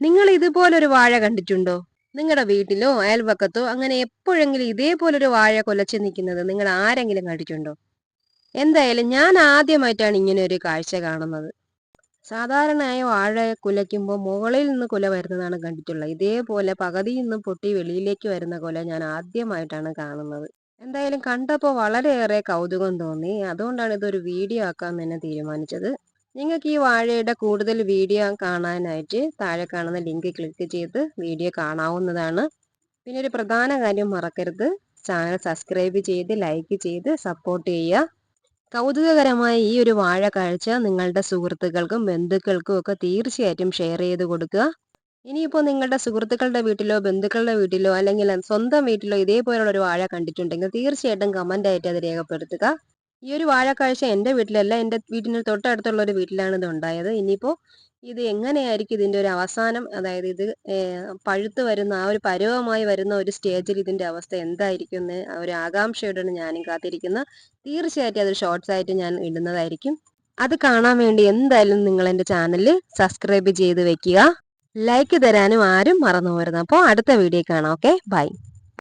നിങ്ങൾ ഇതുപോലൊരു വാഴ കണ്ടിട്ടുണ്ടോ? നിങ്ങളുടെ വീട്ടിലോ അയൽവക്കത്തോ അങ്ങനെ എപ്പോഴെങ്കിലും ഇതേപോലൊരു വാഴ കൊലച്ചു നിൽക്കുന്നത് നിങ്ങൾ ആരെങ്കിലും കണ്ടിട്ടുണ്ടോ? എന്തായാലും ഞാൻ ആദ്യമായിട്ടാണ് ഇങ്ങനെ ഒരു കാഴ്ച കാണുന്നത്. സാധാരണയായി വാഴ കുലയ്ക്കുമ്പോൾ മുകളിൽ നിന്ന് കുല വരുന്നതാണ് കണ്ടിട്ടുള്ളത്. ഇതേപോലെ പകുതിയിൽ നിന്ന് പൊട്ടി വെളിയിലേക്ക് വരുന്ന കുല ഞാൻ ആദ്യമായിട്ടാണ് കാണുന്നത്. എന്തായാലും കണ്ടപ്പോൾ വളരെയേറെ കൗതുകം തോന്നി. അതുകൊണ്ടാണ് ഇതൊരു വീഡിയോ ആക്കാൻ തന്നെ തീരുമാനിച്ചത്. നിങ്ങൾക്ക് ഈ വാഴയുടെ കൂടുതൽ വീഡിയോ കാണാനായിട്ട് താഴെ കാണുന്ന ലിങ്ക് ക്ലിക്ക് ചെയ്ത് വീഡിയോ കാണാവുന്നതാണ്. പിന്നെ ഒരു പ്രധാന കാര്യം മറക്കരുത്. ചാനൽ സബ്സ്ക്രൈബ് ചെയ്ത് ലൈക്ക് ചെയ്ത് സപ്പോർട്ട് ചെയ്യുക. കൗതുകകരമായ ഈ ഒരു വാഴ കാഴ്ച നിങ്ങളുടെ സുഹൃത്തുക്കൾക്കും ബന്ധുക്കൾക്കും ഒക്കെ തീർച്ചയായിട്ടും ഷെയർ ചെയ്ത് കൊടുക്കുക. ഇനിയിപ്പോൾ നിങ്ങളുടെ സുഹൃത്തുക്കളുടെ വീട്ടിലോ ബന്ധുക്കളുടെ വീട്ടിലോ അല്ലെങ്കിൽ സ്വന്തം വീട്ടിലോ ഇതേപോലുള്ള ഒരു വാഴ കണ്ടിട്ടുണ്ടെങ്കിൽ തീർച്ചയായിട്ടും കമന്റ് ആയിട്ട് അത് രേഖപ്പെടുത്തുക. ഈ ഒരു വാഴക്കാഴ്ച എന്റെ വീട്ടിലല്ല എന്റെ വീട്ടിന് തൊട്ടടുത്തുള്ള ഒരു വീട്ടിലാണ് ഇത് ഉണ്ടായത്. ഇനിയിപ്പോൾ ഇത് എങ്ങനെയായിരിക്കും ഇതിന്റെ ഒരു അവസാനം? അതായത് ഇത് പഴുത്ത് വരുന്ന ആ ഒരു പരുവമായി വരുന്ന ഒരു സ്റ്റേജിൽ ഇതിന്റെ അവസ്ഥ എന്തായിരിക്കും എന്ന് ഒരു ആകാംക്ഷയോടെയാണ് ഞാനും കാത്തിരിക്കുന്നത് തീർച്ചയായിട്ടും അതൊരു ഷോർട്സ് ആയിട്ട് ഞാൻ ഇടുന്നതായിരിക്കും. അത് കാണാൻ വേണ്ടി എന്തായാലും നിങ്ങൾ എന്റെ ചാനൽ സബ്സ്ക്രൈബ് ചെയ്ത് വെക്കുക. ലൈക്ക് തരാനും ആരും മറന്നു പോരുന്നു അപ്പോൾ അടുത്ത വീഡിയോ കാണാം. Okay bye